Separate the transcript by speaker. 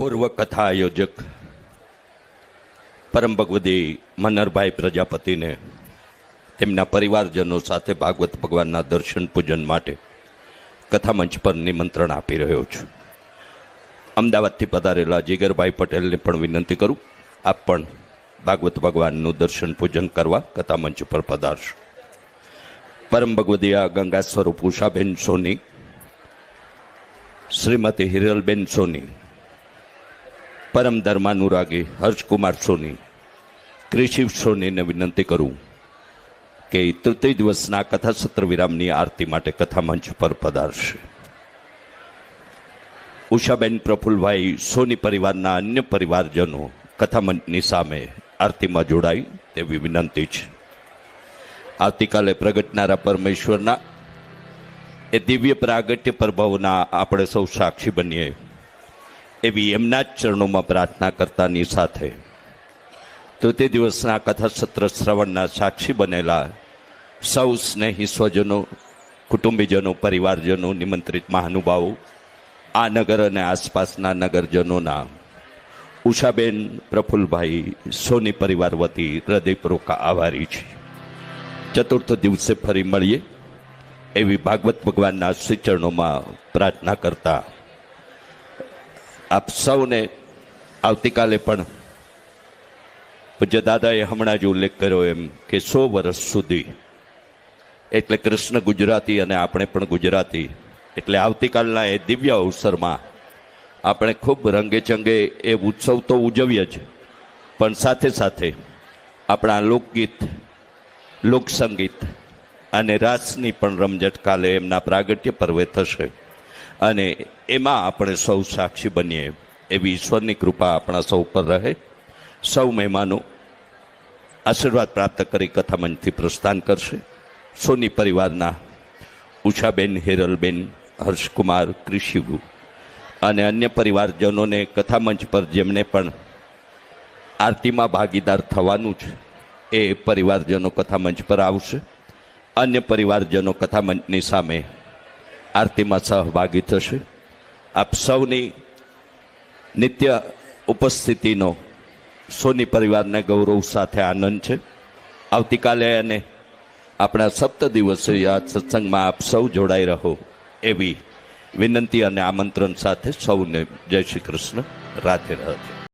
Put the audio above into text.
Speaker 1: પૂર્વ કથા આયોજક પરમ ભગવદી મનરભાઈ પ્રજાપતિને તેમના પરિવારજનો સાથે ભાગવત ભગવાનના દર્શન પૂજન માટે કથા મંચ પર નિમંત્રણ આપી રહ્યો છું. અમદાવાદથી પધારેલા જીગરભાઈ પટેલને પણ વિનંતી કરું, આપ પણ ભાગવત ભગવાનનું દર્શન પૂજન કરવા કથા મંચ પર પધારશો. પરમ ભગવદીયા ગંગા સ્વરૂપ ઉષાબેન સોની, શ્રીમતી હિરલબેન સોની પરમ ધર્માનુરાગી હર્ષકુમાર સોની ક્રિશિવ સોનીને વિનંતી કરું કે તૃતીય દિવસના કથા સત્ર વિરામની આરતી માટે કથા મંચ પર પધારશે. ઉષાબેન પ્રફુલભાઈ સોની પરિવારના અન્ય પરિવારજનો કથા મંચની સામે આરતીમાં જોડાય તેવી વિનંતી છે. આવતીકાલે પ્રગટનારા પરમેશ્વરના એ દિવ્ય પ્રાગટ્ય પ્રભાવના આપણે સૌ સાક્ષી બનીએ. એવી એમના જ ચરણોમાં પ્રાર્થના કરતાની સાથે તૃતીય દિવસના કથા સત્ર શ્રવણના સાક્ષી બનેલા સૌ સ્નેહી સ્વજનો, કુટુંબીજનો, પરિવારજનો, નિમંત્રિત મહાનુભાવો, આ નગર અને આસપાસના નગરજનોના ઉષાબેન, પ્રફુલભાઈ, સોની પરિવાર વતી હૃદયપૂર્વક આભારી છે. ચતુર્થ દિવસે ફરી મળીએ એવી ભાગવત ભગવાનના શ્રી ચરણોમાં પ્રાર્થના કરતા આપ સૌને આવતીકાલે પણ પૂજ્ય દાદાએ હમણાં જ ઉલ્લેખ કર્યો એમ કે સો વર્ષ સુધી, એટલે કૃષ્ણ ગુજરાતી અને આપણે પણ ગુજરાતી, એટલે આવતીકાલના એ દિવ્ય અવસરમાં આપણે ખૂબ રંગેચંગે એ ઉત્સવ તો ઉજવીએ જ, પણ સાથે સાથે આપણા લોકગીત, લોકસંગીત અને રાસની પણ રમઝટ કાલે એમના પ્રાગટ્ય પર્વે થશે. અને એમાં આપણે સૌ સાક્ષી બનીએ એવી ઈશ્વરની કૃપા આપણા સૌ પર રહે. સૌ મહેમાનો આશીર્વાદ પ્રાપ્ત કરી કથામંચથી પ્રસ્થાન કરશે. સોની પરિવારના ઉષાબેન, હેરલબેન, હર્ષકુમાર કૃષિગુ અને અન્ય પરિવારજનોને કથામંચ પર જેમને પણ આરતીમાં ભાગીદાર થવાનું છે, એ પરિવારજનો કથામંચ પર આવશે. અન્ય પરિવારજનો કથામંચની સામે આરતીમાં સહભાગી થશે. આપ સૌની નિત્ય ઉપસ્થિતિનો સોની પરિવારને ગૌરવ સાથે આનંદ છે. આવતીકાલે અને આપણા સપ્ત દિવસીય આ સત્સંગમાં આપ સૌ જોડાઈ રહો એવી વિનંતી અને આમંત્રણ સાથે સૌને જય શ્રી કૃષ્ણ. રાધે રાધે.